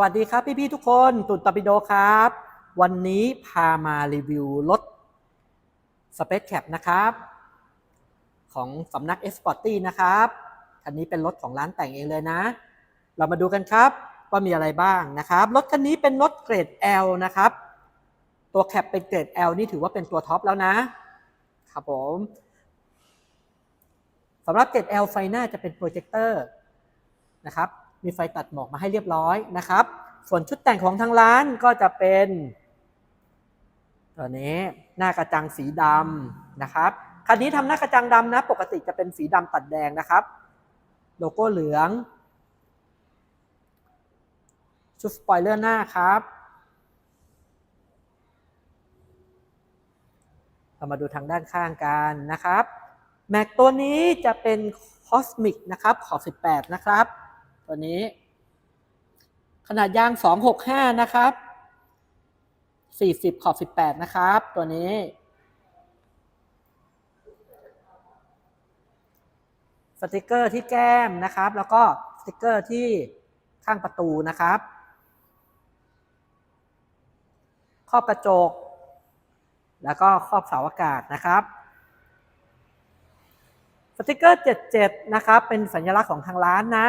วัสดีครับพี่ๆทุกคนตุนตอร์ปิโดครับ วันนี้พามารีวิวรถ Space Cap นะครับ ของสำนัก e s p o r t y นะครับ คันนี้เป็นรถของร้านแต่งเองเลยนะ เรามาดูกันครับว่ามีอะไรบ้างนะครับ รถคันนี้เป็นรถเกรด L นะครับ ตัวแคปเป็นเกรด L นี่ถือว่าเป็นตัวท็อปแล้วนะครับผมสำหรับเกรด L ไฟหน้าจะเป็นโปรเจคเตอร์นะครับ มีไฟตัดหมอกมาให้เรียบร้อยนะครับ ส่วนชุดแต่งของทางร้านก็จะเป็นตัวนี้หน้ากระจังสีดำนะครับคันนี้ทำหน้ากระจังดำนะ ปกติจะเป็นสีดำตัดแดงนะครับ โลโก้เหลือง ชุดสปอยเลอร์หน้าครับ เรามาดูทางด้านข้างกันนะครับ แม็กตัวนี้จะเป็นคอสมิกนะครับ ขอบ 18 นะครับ ตัวนี้ ขนาดยาง 265 นะครับ 40 ขอบ 18 นะครับ ตัวนี้ สติกเกอร์ที่แก้มนะครับ แล้วก็สติกเกอร์ที่ข้างประตูนะครับครอบกระจก แล้วก็ครอบเสาอากาศนะครับ สติกเกอร์ 77 นะครับ เป็นสัญลักษณ์ของทางร้านนะ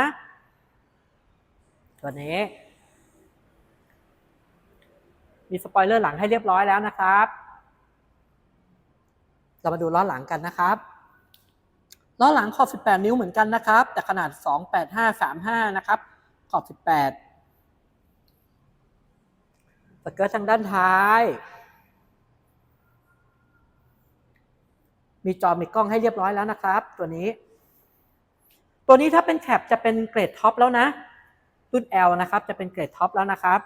ตัวนี้ มีสปอยเลอร์หลังให้เรียบร้อยแล้วนะครับ เรามาดูล้อหลังกันนะครับ ล้อหลังขอบ 18 นิ้วเหมือนกันนะครับ แต่ขนาด 28535 นะครับ ขอบ 18 สเกิร์ตทางด้านท้าย มีจอมีกล้องให้เรียบร้อยแล้วนะครับ ตัวนี้ ตัวนี้ถ้าเป็นแคปจะเป็นเกรดท็อปแล้วนะ รุ่น L นะครับจะเป็นเกรดท็อปแล้วนะครับ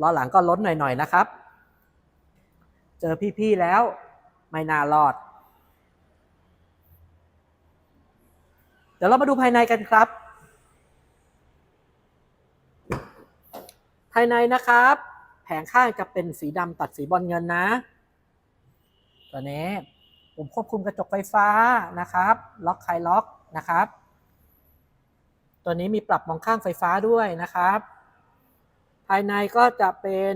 ล้อหลังก็ล้นหน่อยๆนะครับ เจอพี่ๆแล้วไม่น่ารอด เดี๋ยวเรามาดูภายในกันครับ ภายในนะครับ แผงข้างจะเป็นสีดำตัดสีบอลเงินนะ ตัวนี้ปุ่มควบคุมกระจกไฟฟ้านะครับ ล็อกคลายล็อกนะครับ ตัวนี้มีปรับมองข้างไฟฟ้าด้วยนะครับ ภายในก็จะเป็น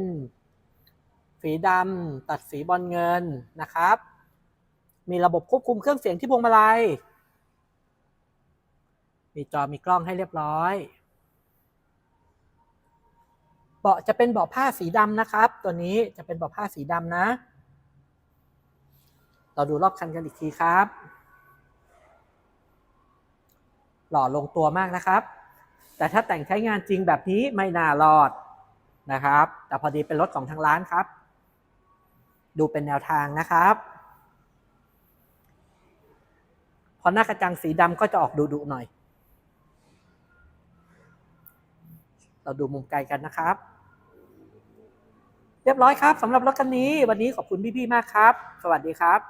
สีดำตัดสีบอลเงินนะครับ มีระบบควบคุมเครื่องเสียงที่พวงมาลัย มีจอมีกล้องให้เรียบร้อยเบาะจะเป็นเบาะผ้าสีดำนะครับ ตัวนี้จะเป็นเบาะผ้าสีดำนะ เราดูรอบคันกันอีกทีครับ ห ล่อลงตัวมากนะครับ แต่ถ้าแต่งใช้งานจริงแบบนี้ไม่น่ารอดนะครับ แต่พอดีเป็นรถของทางร้านครับ ดูเป็นแนวทางนะครับ พอหน้ากระจังสีดำก็จะออกดุๆหน่อย เราดูมุมไกลกันนะครับ เรียบร้อยครับสำหรับรถคันนี้ วันนี้ขอบคุณพี่ๆมากครับ สวัสดีครับ